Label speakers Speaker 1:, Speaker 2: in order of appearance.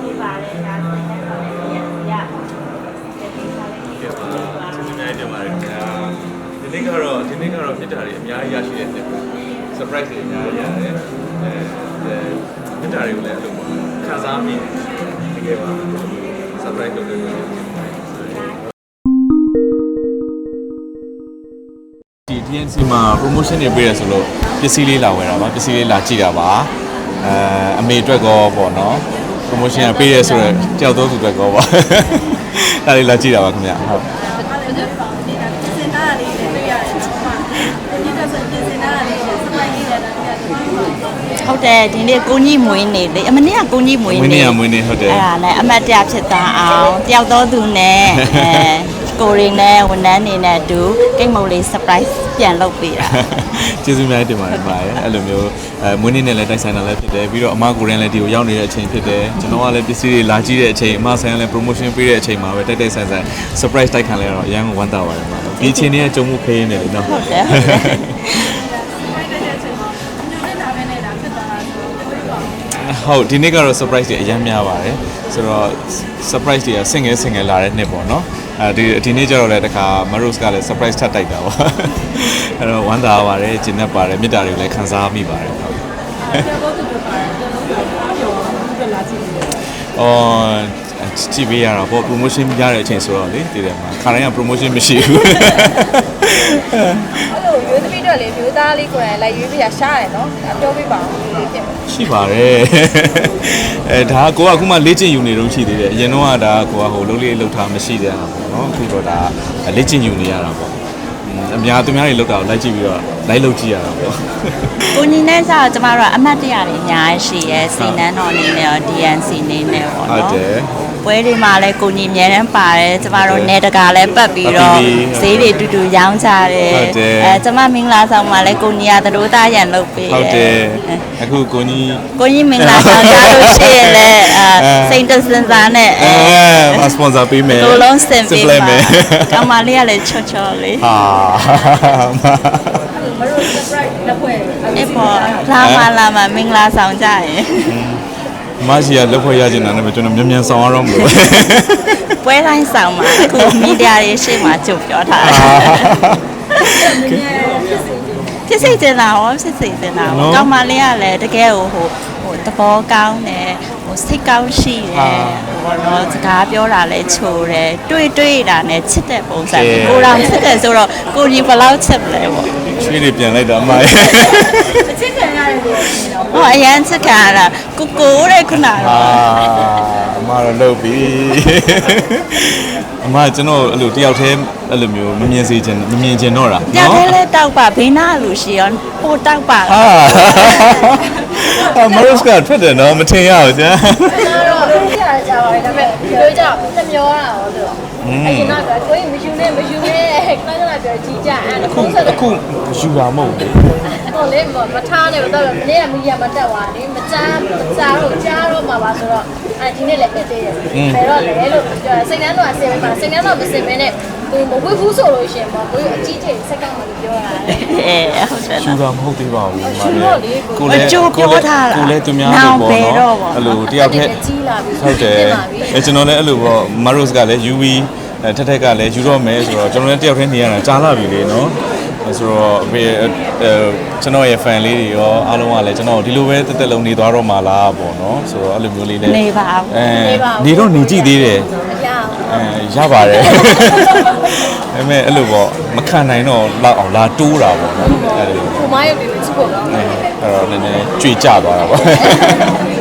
Speaker 1: ဖြစ်ပါတ
Speaker 2: ယ်ဒါဆိုရင်တော့လည်းရရပါတယ်ဒီစားလေး
Speaker 1: ကျေးဇူးတင်ပါတယ်ခင်ဗျာဒီနေ့ကတော့ဒီနေ့ကတော့ဖြစ်တာတွေအများကြီးရရှိတဲ့နေ့ပဲ surprise တွေအများကြီးရတယ်အဲဖြစ်တာတွေကိုလည်းအဲ့လိုပါခံစားမိတကယ်ပါ surprise လုပ်လို့ဒီ TNC မှာ promotion တွေပေးရဆိုလို့ပစ္စည်းလေးလာဝယ်တာပါပစ္စည်းလေးလာကြည့်တာပါအဲအမေအတွက်ကောပေါ့နော် promotion ကပေးရဆိုတော့ကြောက်တော့သူအတွက်ကောပါဒါလေးလာကြည့်တာပါခင်ဗျာဟုတ်
Speaker 3: စင်သားလေးလည်းတွေ့ရတယ်ဒီကဆိုပြင်စင်သားလေးလည်းစပိုင်လေးလည်းတော့ဒီက
Speaker 2: ဟုတ်တယ်ဒီနေ့ကိုကြီးမွေးနေလေအမနေ့ကကိုကြီးမွေး
Speaker 1: မွေး
Speaker 2: နေ
Speaker 1: နေ့ကမွေးနေ့ဟုတ်တယ်
Speaker 2: အဲ့ဒါနဲ့အမတ်တရဖြစ်သွားအောင်တယောက်တော့သူနဲ့အဲ ကိုရင်းနဲ့ဝန်ထမ်းနေနဲ့အတူကိတ်မုံလေး surprise ပြန်လုပ်ပေးတာ
Speaker 1: ကျေးဇူးများတင်ပါတယ်ပါရဲ့အဲ့လိုမျိုးအဲမွေးနေ့နဲ့လည်းတိုက်ဆိုင်တာလည်းဖြစ်တယ်ပြီးတော့အမကိုရင်လည်းဒီကိုရောက်နေတဲ့အချိန်ဖြစ်တယ်ကျွန်တော်ကလည်းပစ္စည်းတွေလာကြည့်တဲ့အချိန်အမဆိုင်ကလည်း promotion ပေးတဲ့အချိန်မှာပဲတိုက်တိုက်ဆိုင်ဆိုင် surprise တိုက်ခံလဲတော့အရန်ကိုဝမ်းသာပါတယ်ပါဒီအချိန်လေးကကြုံမှုခေးနေတယ်နော်
Speaker 2: ဟုတ်တယ် ဟုတ်တယ်
Speaker 1: ဟုတ်ဒီနေ့ကတော့ surprise တွေအများများပါတယ်ဆိုတော့ surprise တွေက single single လာတဲ့နှစ်ပေါ့နော်အဲဒီဒီနေ့ကျတော့လည်းတခါ Maros ကလည်း surprise ထပ်တိုက်တာပေါ့အဲ့တော့ဝမ်းသာပါတယ်ကျဉ်တ်ပါတယ်မေတ္တာတွေကိုလည်းခံစားမိပါတယ်ဟုတ်
Speaker 3: ပြောတော့သူပြောပါတယ်ကျွန်တော်တို့ပြောသူလာကြည့်နေတယ်
Speaker 1: အော်ကြည့်ပေးရတာပေါ့ promotion ရတဲ့အချိန်ဆိုတော့လေတည်တယ်မှာခါတိုင်းက promotion မရှိဘူး
Speaker 3: အဲ့လိုမျိုးသမီးတွေလေမျိုးသားလေးကိုယ်တိုင်လိုက်ရွေးပြရရှားတယ်နော်ပြောပြပါဦးလေးဖြစ်မယ်
Speaker 1: ရှိပါတယ်အဲဒါကကိုကအခုမှလေ့ကျင့်ယူနေတော့ရှိသေးတယ်အရင်တော့ကဒါကကိုကဟိုလုံးလေးလှုပ်ထားမရှိတဲ့ဟာပေါ့နော်အခုတော့ဒါလေ့ကျင့်ယူနေရတာပေါ့အများသူများတွေလောက်တာကိုလိုက်ကြည့်ပြီးတော့လိုက်လုပ်ကြည့်ရတာပေါ့
Speaker 2: ကိုကြီးနဲ့ဆိုတော့ကျမတို့ကအမတ်တရတွေအများကြီးရှိရဲစိန်နန်းတော်အနေနဲ့ရော DNC အနေနဲ့ပေါ့
Speaker 1: ဟုတ်
Speaker 2: နော်
Speaker 1: တယ်
Speaker 2: ပွဲတွေမှာလည်းကိုကြီးအများတန်းပါတယ်ကျမတို့နေတကာလည်းပတ်ပြီးတော့
Speaker 1: ပတ်ပြီးပြီ
Speaker 2: ဈေးတွေတူတူရောင်းကြတယ်
Speaker 1: ဟုတ်တယ်
Speaker 2: အဲကျမမင်္ဂလာဆောင်မှာလည်းကိုကြီးကသတို့သားရန်လုပ်ပေး
Speaker 1: ဟုတ်တယ်အခုကိုကြီး
Speaker 2: ကိုကြီးမင်္ဂလာဆောင်ကြလို့ရှိရင်လည်းအဲ
Speaker 1: အဲ
Speaker 2: စိန်တစင်စာနဲ့
Speaker 1: အဲ
Speaker 2: အဲ
Speaker 1: မစပွန်ဆာပေးမယ်
Speaker 2: လိုလုံးစင်ပေး
Speaker 1: လိုက်
Speaker 2: ပါ
Speaker 1: မယ်
Speaker 2: ကောင်မလေးကလည်းချော့ချော့လေး
Speaker 1: ဟာ
Speaker 3: မတို့ surprise လက်ဖွဲ့
Speaker 2: အဲ့ပေါ်လာမလာမမင်္ဂလာဆောင်ကြရင်
Speaker 1: မရှိရလက်ဖွဲ့ရချင်တာနဲ့ပဲကျွန်တော်မြန်မြန်ဆောင်ရတော့မလို့
Speaker 2: ပွဲတိုင်းဆောင်မှာအခုမီဒီယာတွေရှေ့မှာကြုတ်ပြောထားတယ်ဖြစ်စိတ်တင်တာရောဖြစ်စိတ်တင်တာရောကောင်မလေးကလည်းတကယ်ဟိုဟိုဟိုသဘောကောင်းတယ်ဟိုစိတ်ကောင်းရှိတယ်ဟိုတော့စကားပြောတာလည်းချိုတယ်တွေ့တွေ့တာနဲ့ချစ်တဲ့ပုံစံကိုတော်ချစ်တယ်ဆိုတော့ကိုကြီးဘယ်လောက်ချစ်လဲပေါ့
Speaker 1: ချွေးတွေပြန်လိုက်တာအမရဲ့
Speaker 3: အချစ်ခံရတယ်လို့ပြောနေတော့
Speaker 2: ဟောအရန်ချစ်ခံရတာကိုကိုတဲ့ခုနက
Speaker 1: အာအမတော့လုပ်ပြီအမကျွန်တော်အဲ့လိုတယောက်တည်းအဲ့လိုမျိုးမမြင်စေချင်မမြင်ချင်တော့တာ
Speaker 2: ညထဲလဲတောက်ပါဘေးနာလူရှိရောပိုတောက်ပါ
Speaker 1: အာအမရုစ်ကထွက်တယ်နော်မထင်ရဘူးကြာ
Speaker 3: အဲ့တော့လို့ပြရကြပါတယ်ဒါပေမဲ့ဒီလိုကြောင့်နှမျောတာရောဆိုတော့အရင်ကကိုယ်မယူနဲ့မယူနဲ့ခဏခဏပြောကြီးကြအဲ့ဒါ
Speaker 1: အခု
Speaker 3: ပုံစံ
Speaker 1: အခုယူတာမဟုတ်ဘူး
Speaker 3: ဟိုလေမထားနဲ့တော့မနေ့ကမီးရမတက်သွားလေမကြားမကြားတော့ကြားတော့မှာပါဆိုတော့အဲဒီနေ့လည်းပြည့်သေးတယ်ဘယ်တော့လဲလို့ပြောစိတ်နှမ်းတော့အစင်မှာစိတ်နှမ်းတော့မစင်မဲနဲ့ကိုမဝိဘူးဆိုလို့ရှင်ပေါ့ကိုအကြီးကြီးစက္ကန့်မှပြောတာလေ
Speaker 2: အဲဟုတ်တယ်
Speaker 1: ယူ
Speaker 2: နော်
Speaker 1: တာမဟုတ်သေးပါဘူးအမ
Speaker 3: ယူတော့လေကို
Speaker 2: အကျိုးပြောထားတာ
Speaker 1: ကိုလည်းသူများ
Speaker 2: နော
Speaker 1: လို့
Speaker 2: င်
Speaker 1: ပေါ့
Speaker 2: ဘယ်တော့
Speaker 1: နော်
Speaker 2: ပေါ့
Speaker 1: အဲ့လိုတယောက်တည်း
Speaker 3: ကြီးလာပြီ
Speaker 1: ဟုတ်တယ်
Speaker 3: ဖြစ်ပါပြီ
Speaker 1: အဲကျွန်တော်လည်းအဲ့လိုပေါ့မရုစ်ကလည်း UV အဲထက်ထက်ကလည်းယူတော့မယ်ဆိုတော့ကျွန်တော်လည်းတယောက်တည်းနေရတာကြားလာပြီလေနော်အဲဆိုတော့အဖေအဲကျွန်တော်ရဲ့ fan လေးတွေရောအားလုံးကလည်းကျွန်တော်ဒီလိုပဲတက်တက်လုံးနေသွားတော့မှာလားပေါ့နော်ဆိုတော့အဲ့လိုမျိုးလေးလည်း
Speaker 2: နေပါဘူး
Speaker 1: အဲနေတော့နေကြည့်သေးတယ်
Speaker 3: အရာ
Speaker 1: အဲရပါတယ်ဒါပေမဲ့အဲ့လိုပေါ့မခံနိုင်တော့လောက်အောင်လာတိုးတာပေါ့နော်အဲ့လို
Speaker 3: ကိုမရုပ်တွေချစ်ဖို့ကောင်းတယ်
Speaker 1: အဲ့တော့နည်းနည်းကြွေကြသွားတာပေါ့